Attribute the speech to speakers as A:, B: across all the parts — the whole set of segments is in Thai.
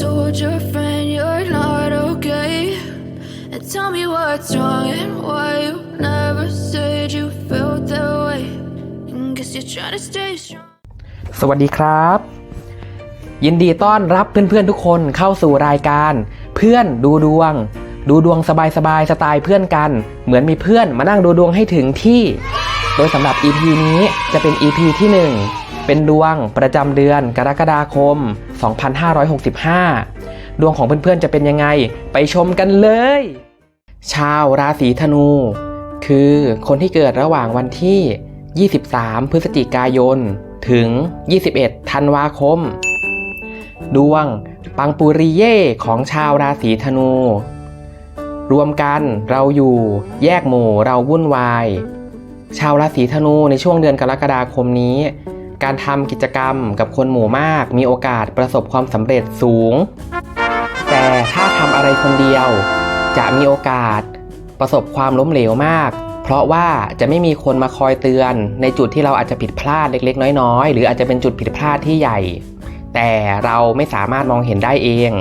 A: told your friend you're not okay? And tell me what's wrong and why you never said you felt that way. And guess you're trying to stay strong.
B: สวัสดีครับ ยินดีต้อนรับเพื่อนๆทุกคนเข้าสู่รายการ เพื่อนดูดวง ดูดวงสบายๆสไตล์เพื่อนกัน เหมือนมีเพื่อนมานั่งดูดวงให้ถึงที่ โดยสำหรับ EP นี้จะเป็น EP ที่ 1 เป็นดวงประจำเดือนกรกฎาคม 2565 ดวงของเพื่อนๆจะเป็นยังไง ไปชมกันเลย ชาวราศีธนู คือคนที่เกิดระหว่างวันที่ 23 พฤศจิกายน ถึง 21 ธันวาคม ดวงปังปุริเย่ของชาวราศีธนู รวมกันเราอยู่แยกหมู่เราวุ่นวาย ชาวราศีธนูในช่วงเดือนกรกฎาคมนี้ การทำกิจกรรมกับคนหมู่มาก มีโอกาสประสบความสำเร็จสูง แต่ถ้าทำอะไรคนเดียว จะมีโอกาสประสบความล้มเหลวมาก เพราะว่าจะไม่มีคนมาคอยเตือน ในจุดที่เราอาจจะผิดพลาดเล็ก ๆ น้อย ๆ หรืออาจจะเป็นจุดผิดพลาดที่ใหญ่ แต่เราไม่สามารถมองเห็นได้เอง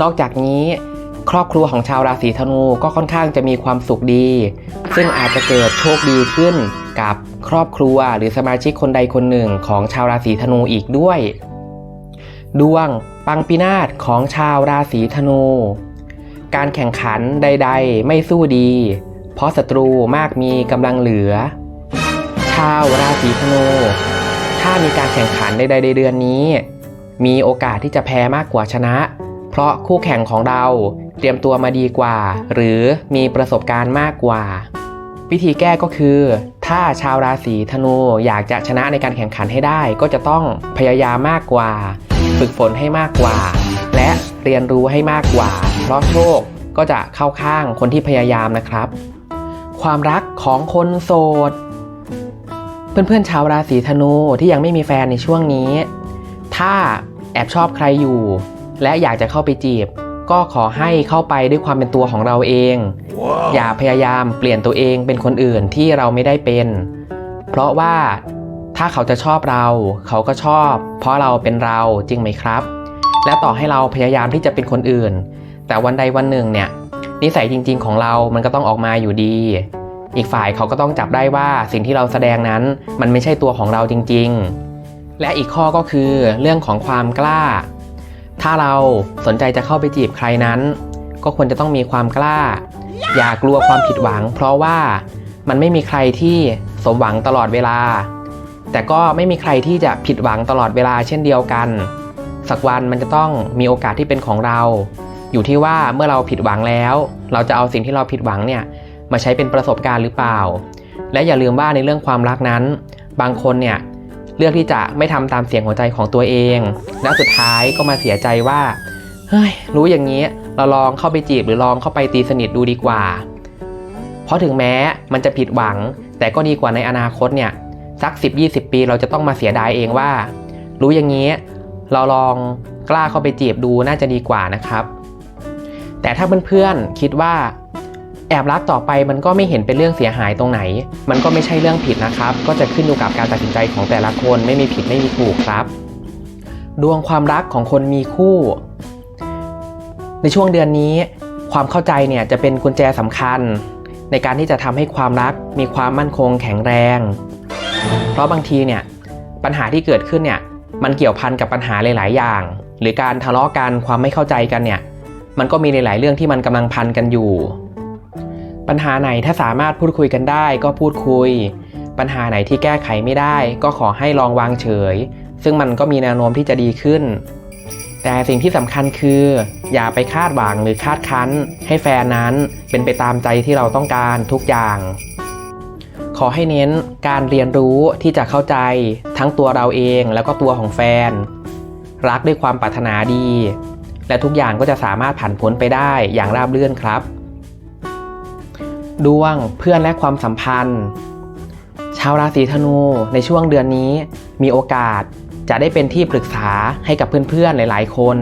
B: นอกจากนี้ครอบครัวของชาวราศีธนูก็ค่อนข้างจะมีความสุขดี ซึ่งอาจจะเกิดโชคดีขึ้น กับครอบครัวหรือสมาชิกคนใดคนหนึ่งของชาวราศีธนูอีกด้วย ดวงปังปินาศของชาวราศีธนู การแข่งขันใด ๆ ไม่สู้ดี เพราะศัตรูมากมีกำลังเหลือ ชาวราศีธนู ถ้ามีการแข่งขันใดๆในเดือนนี้ มีโอกาสที่จะแพ้มากกว่าชนะ เพราะคู่แข่งของเราเตรียมตัวมาดีกว่า หรือมีประสบการณ์มากกว่า วิธีแก้ก็คือ ถ้าชาวราศีธนูอยากจะชนะในการแข่งขันให้ได้ ก็จะต้องพยายามมากกว่า ฝึกฝนให้มากกว่า และเรียนรู้ให้มากกว่า เพราะโชคก็จะเข้าข้างคนที่พยายามนะครับ ความรักของคนโสด เพื่อนๆชาวราศีธนูที่ยังไม่มีแฟนในช่วงนี้ ถ้าแอบชอบใครอยู่ และอยากจะเข้าไปจีบ ก็ขอให้เข้าไปด้วยความเป็นตัวของเราเอง อย่าพยายามเปลี่ยนตัวเองเป็นคนอื่นที่เราไม่ได้เป็น เพราะว่าถ้าเขาจะชอบเรา เขาก็ชอบ เพราะเราเป็นเราจริงไหมครับ และต่อให้เราพยายามที่จะเป็นคนอื่น แต่วันใดวันหนึ่งเนี่ย นิสัยจริง ๆ ของเรามันก็ต้องออกมาอยู่ดี อีกฝ่ายเขาก็ต้องจับได้ว่าสิ่งที่เราแสดงนั้นมันไม่ใช่ตัวของเราจริง ๆ และอีกข้อก็คือเรื่องของความกล้า ถ้าเราสนใจจะเข้าไปจีบใครนั้น ก็ควรจะต้องมีความกล้า อย่ากลัวความผิดหวัง เพราะว่ามันไม่มีใครที่สมหวังตลอดเวลา แต่ก็ไม่มีใครที่จะผิดหวังตลอดเวลาเช่นเดียวกัน สักวันมันจะต้องมีโอกาสที่เป็นของเรา อยู่ที่ว่าเมื่อเราผิดหวังแล้ว เราจะเอาสิ่งที่เราผิดหวังเนี่ยมาใช้เป็นประสบการณ์หรือเปล่า และอย่าลืมว่าในเรื่องความรักนั้น บางคนเนี่ยเลือกที่จะไม่ทำตามเสียงหัวใจของตัวเอง แล้วสุดท้ายก็มาเสียใจว่า เฮ้ย รู้อย่างนี้ เราลองเข้าไปจีบหรือลองเข้าไปตีสนิทดูดีกว่า เพราะถึงแม้มันจะผิดหวัง แต่ก็ดีกว่าในอนาคตเนี่ยสัก 10-20 ปีเราจะต้องมาเสียดายเองว่า รู้อย่างนี้ เราลองกล้าเข้าไปจีบดูน่าจะดีกว่านะครับ แต่ถ้าเพื่อนๆคิดว่าแอบรักต่อไปมันก็ไม่เห็นเป็นเรื่องเสียหายตรงไหน มันก็ไม่ใช่เรื่องผิดนะครับ ก็จะขึ้นอยู่กับการตัดสินใจของแต่ละคนไม่มีผิดไม่มีถูกครับ ดวงความรักของคนมีคู่ ในช่วงเดือนนี้ความเข้าใจเนี่ยจะเป็นกุญแจสำคัญ ในการที่จะทำให้ความรักมีความมั่นคงแข็งแรง เพราะบางทีเนี่ยปัญหาที่เกิดขึ้นเนี่ยมันเกี่ยวพันกับปัญหาหลาย ๆ อย่าง หรือการทะเลาะกันความไม่เข้าใจกันเนี่ยมันก็มีหลาย ๆ เรื่องที่มันกำลังพันกันอยู่ ปัญหาไหนถ้าสามารถพูดคุยกันได้ก็พูดคุย ปัญหาไหนที่แก้ไขไม่ได้ ก็ขอให้ลองวางเฉย ซึ่งมันก็มีแนวโน้มที่จะดีขึ้น แต่สิ่งที่สำคัญคือ อย่าไปคาดหวังหรือคาดคั้น ให้แฟนนั้นเป็นไปตามใจที่เราต้องการทุกอย่าง ขอให้เน้นการเรียนรู้ที่จะเข้าใจทั้งตัวเราเองแล้วก็ตัวของแฟน รักด้วยความปรารถนาดี และทุกอย่างก็จะสามารถผ่านพ้นไปได้อย่างราบรื่นครับ ดวงเพื่อนและความสัมพันธ์ ชาวราศีธนูในช่วงเดือนนี้มีโอกาส จะได้เป็นที่ปรึกษาให้กับเพื่อนๆหลาย ๆ คน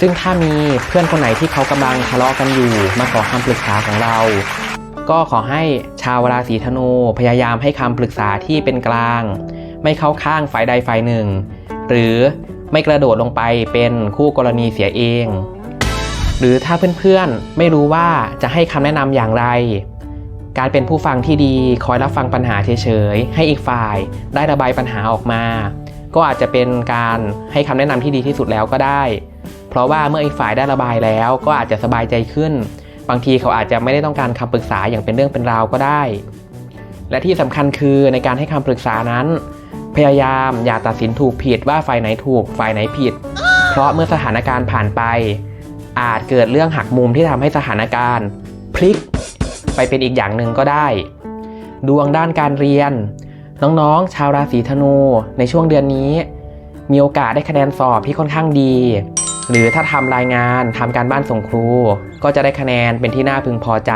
B: ซึ่งถ้ามีเพื่อนคนไหนที่เขากำลังทะเลาะกันอยู่มาขอคำปรึกษาของเรา ก็ขอให้ชาวราศีธนูพยายามให้คำปรึกษาที่เป็นกลาง ไม่เข้าข้างฝ่ายใดฝ่ายหนึ่ง หรือไม่กระโดดลงไปเป็นคู่กรณีเสียเอง หรือถ้าเพื่อนๆไม่รู้ว่าจะให้คำแนะนำอย่างไรการเป็นผู้ฟังที่ดีคอยรับฟังปัญหาเฉยๆ ให้อีกฝ่ายได้ระบายปัญหาออกมา ก็อาจจะเป็นการให้คำแนะนำที่ดีที่สุดแล้วก็ได้ เพราะว่าเมื่ออีกฝ่ายได้ระบายแล้ว ก็อาจจะสบายใจขึ้น บางทีเขาอาจจะไม่ได้ต้องการคำปรึกษาอย่างเป็นเรื่องเป็นราวก็ได้ และที่สำคัญคือในการให้คำปรึกษานั้น พยายามอย่าตัดสินถูกผิดว่าฝ่ายไหนถูกฝ่ายไหนผิด เพราะเมื่อสถานการณ์ผ่านไป อาจเกิดเรื่องหักมุมที่ทำให้สถานการณ์ พลิก ไปเป็นอีกอย่างหนึ่งก็ได้ ดวงด้านการเรียน น้องๆ ชาวราศีธนู ในช่วงเดือนนี้ มีโอกาสได้คะแนนสอบที่ค่อนข้างดี หรือถ้าทำรายงานทำการบ้านส่งครู ก็จะได้คะแนนเป็นที่น่าพึงพอใจ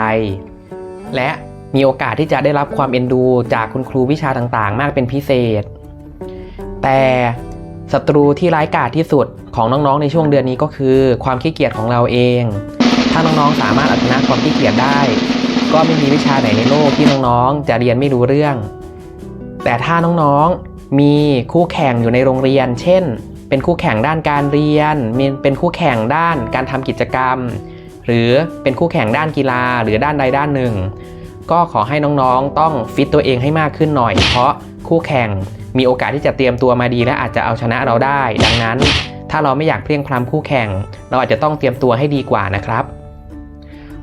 B: และมีโอกาสที่จะได้รับความเอ็นดูจากคุณครูวิชาต่างๆ มากเป็นพิเศษ แต่ศัตรูที่ร้ายกาจที่สุดของน้องๆ ในช่วงเดือนนี้ก็คือ ความขี้เกียจของเราเอง ถ้าน้องๆ สามารถเอาชนะความขี้เกียจได้ ก็ไม่มีวิชาไหนในโลกที่น้องๆ จะเรียนไม่รู้เรื่อง แต่ถ้าน้องๆมีคู่แข่งอยู่ในโรงเรียน เช่น เป็นคู่แข่งด้านการเรียน เป็นคู่แข่งด้านการทำกิจกรรม หรือเป็นคู่แข่งด้านกีฬาหรือด้านใดด้านหนึ่ง ก็ขอให้น้องๆต้องฟิตตัวเองให้มากขึ้นหน่อย เพราะคู่แข่งมีโอกาสที่จะเตรียมตัวมาดีและอาจจะเอาชนะเราได้ ดังนั้น ถ้าเราไม่อยากเพลียงพล้ำคู่แข่ง เราอาจจะต้องเตรียมตัวให้ดีกว่านะครับ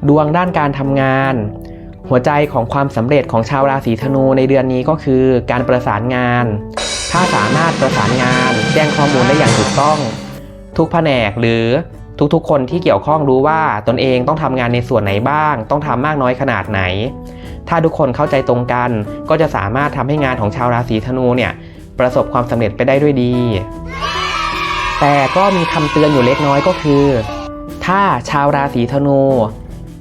B: ดวงด้านการทำงาน หัวใจของความสำเร็จของชาวราศีธนูในเดือนนี้ก็คือการประสานงาน ถ้าสามารถประสานงาน แจ้งข้อมูลได้อย่างถูกต้อง ทุกแผนกหรือทุกๆ คนที่เกี่ยวข้องรู้ว่าตนเองต้องทำงานในส่วนไหนบ้าง ต้องทำมากน้อยขนาดไหน ถ้าทุกคนเข้าใจตรงกัน ก็จะสามารถทำให้งานของชาวราศีธนูเนี่ยประสบความสำเร็จไปได้ด้วยดี แต่ก็มีคำเตือนอยู่เล็กน้อยก็คือ ถ้าชาวราศีธนู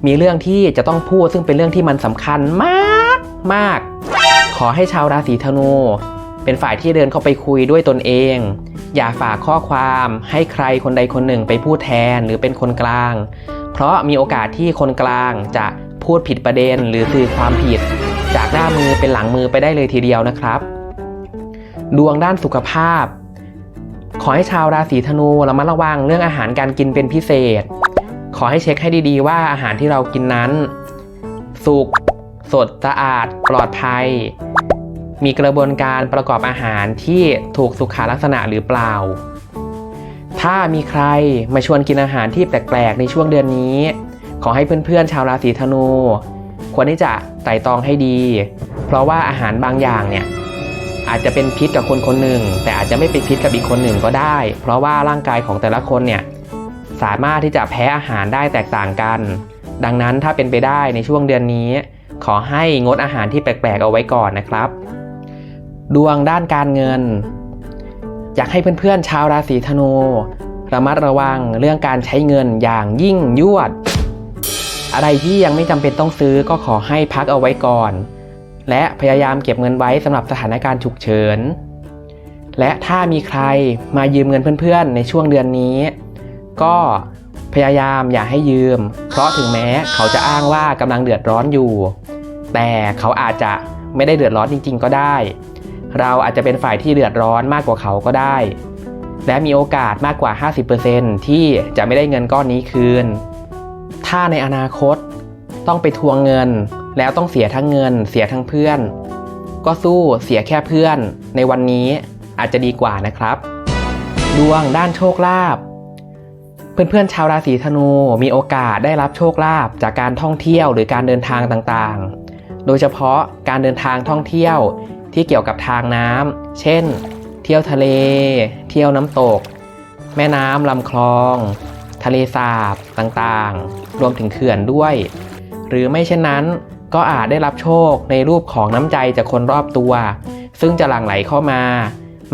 B: มีเรื่องที่จะต้องพูดซึ่งเป็นเรื่องที่มันสำคัญมากมาก ขอให้ชาวราศีธนู เป็นฝ่ายที่เดินเข้าไปคุยด้วยตนเอง อย่าฝากข้อความให้ใครคนใดคนหนึ่งไปพูดแทนหรือเป็นคนกลาง เพราะมีโอกาสที่คนกลางจะพูดผิดประเด็นหรือสื่อความผิด จากหน้ามือเป็นหลังมือไปได้เลยทีเดียวนะครับ ดวงด้านสุขภาพ ขอให้ชาวราศีธนูระมัดระวังเรื่องอาหารการกินเป็นพิเศษ อให้เช็คให้ดีๆ ว่าอาหารที่เรากินนั้น สุกสดสะอาด ปลอดภัย มีกระบวนการประกอบอาหารที่ถูกสุขลักษณะหรือเปล่า ถ้ามีใครมาชวนกินอาหารที่แปลกๆ ในช่วงเดือนนี้ ขอให้เพื่อนๆ ชาวราศีธนู ควรที่จะไต่ตองให้ดี เพราะว่าอาหารบางอย่างเนี่ยอาจจะเป็นพิษกับคนคนหนึ่ง แต่อาจจะไม่เป็นพิษกับอีกคนหนึ่งก็ได้ เพราะว่าร่างกายของแต่ละคนเนี่ย สามารถที่จะแพ้อาหารได้แตกต่างกัน ดังนั้นถ้าเป็นไปได้ในช่วงเดือนนี้ ขอให้งดอาหารที่แปลกๆเอาไว้ก่อนนะครับ ดวงด้านการเงิน อยากให้เพื่อนๆชาวราศีธนูระมัดระวังเรื่องการใช้เงินอย่างยิ่งยวด อะไรที่ยังไม่จำเป็นต้องซื้อก็ขอให้พักเอาไว้ก่อน และพยายามเก็บเงินไว้สำหรับสถานการณ์ฉุกเฉิน และถ้ามีใครมายืมเงินเพื่อนๆ ในช่วงเดือนนี้ ก็พยายามอย่าให้ยืม เพราะถึงแม้เขาจะอ้างว่ากำลังเดือดร้อนอยู่ แต่เขาอาจจะไม่ได้เดือดร้อนจริง ๆ ก็ได้ เราอาจจะเป็นฝ่ายที่เดือดร้อนมากกว่าเขาก็ได้ และมีโอกาสมากกว่า 50%ที่จะไม่ได้เงินก้อนนี้คืน ถ้าในอนาคตต้องไปทวงเงิน แล้วต้องเสียทั้งเงิน เสียทั้งเพื่อน ก็สู้เสียแค่เพื่อน ในวันนี้อาจจะดีกว่านะครับ ดวงด้านโชคลาภ เพื่อนๆชาวราศีธนู มีโอกาสได้รับโชคลาภจากการท่องเที่ยวหรือการเดินทางต่างๆ โดยเฉพาะการเดินทางท่องเที่ยวที่เกี่ยวกับทางน้ำเช่น เที่ยวทะเล เที่ยวน้ำตก แม่น้ำลำคลอง ทะเลสาบต่างๆ รวมถึงเขื่อนด้วย หรือไม่เช่นนั้นก็อาจได้รับโชคในรูปของน้ำใจจากคนรอบตัว ซึ่งจะหลั่งไหลเข้ามา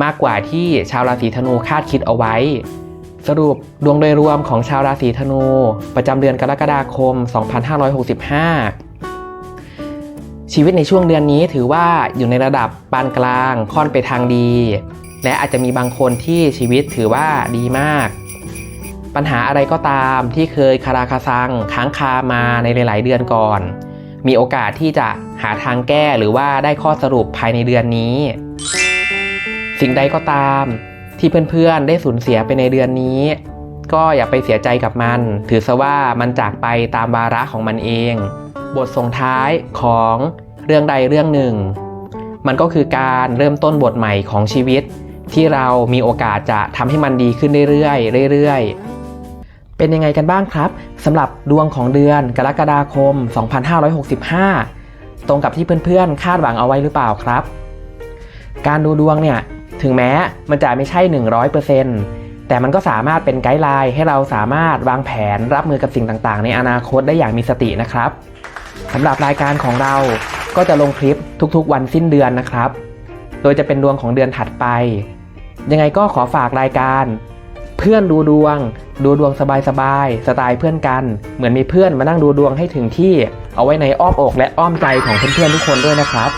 B: มากกว่าที่ชาวราศีธนูคาดคิดเอาไว้ สรุปดวงโดยรวมของชาวราศีธนู ประจำเดือนกรกฎาคม 2565 ชีวิตในช่วงเดือนนี้ถือว่าอยู่ในระดับปานกลางค่อนไปทางดี และอาจจะมีบางคนที่ชีวิตถือว่าดีมาก ปัญหาอะไรก็ตามที่เคยคาราคาซังค้างคามาในหลาย ๆ เดือนก่อน มีโอกาสที่จะหาทางแก้หรือว่าได้ข้อสรุปภายในเดือนนี้ สิ่งใดก็ตาม ที่เพื่อนๆได้สูญเสียไปในเดือนนี้ ก็อย่าไปเสียใจกับมัน ถือซะว่ามันจากไปตามวาระของมันเอง บทส่งท้ายของเรื่องใดเรื่องหนึ่ง มันก็คือการเริ่มต้นบทใหม่ของชีวิต ที่เรามีโอกาสจะทำให้มันดีขึ้นเรื่อยๆเรื่อยๆ เป็นยังไงกันบ้างครับสำหรับดวงของเดือนกรกฎาคม 2565 ตรงกับที่เพื่อนๆ คาดหวังเอาไว้หรือเปล่าครับ การดูดวงเนี่ย ถึงแม้มันจะไม่ใช่ 100%แต่มันก็สามารถเป็นไกด์ไลน์ให้เราสามารถวางแผนรับมือกับสิ่งต่างๆ ในอนาคตได้อย่างมีสตินะครับสำหรับรายการของเราก็จะลงคลิปทุกๆ วันสิ้นเดือนนะครับ โดยจะเป็นดวงของเดือนถัดไป ยังไงก็ขอฝากรายการ เพื่อนดูดวง ดูดวงสบายๆสไตล์เพื่อนกัน เหมือนมีเพื่อนมานั่งดูดวงให้ถึงที่ เอาไว้ในอ้อมอกและอ้อมใจของเพื่อนๆทุกคนด้วยนะครับ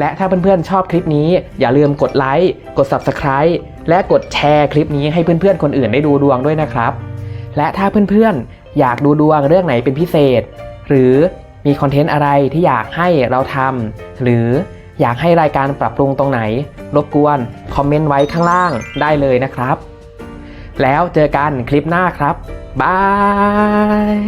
B: และถ้าเพื่อนๆชอบคลิปนี้ อย่าลืมกดไลค์กด Subscribe และกดแชร์คลิปนี้ให้เพื่อนๆคนอื่นได้ดูดวงด้วยนะครับ และถ้าเพื่อนๆอยากดูดวงเรื่องไหนเป็นพิเศษ หรือมีคอนเทนต์อะไรที่อยากให้เราทำหรืออยากให้รายการปรับปรุงตรงไหน รบกวนคอมเมนต์ไว้ข้างล่างได้เลยนะครับ แล้วเจอกันคลิปหน้าครับบาย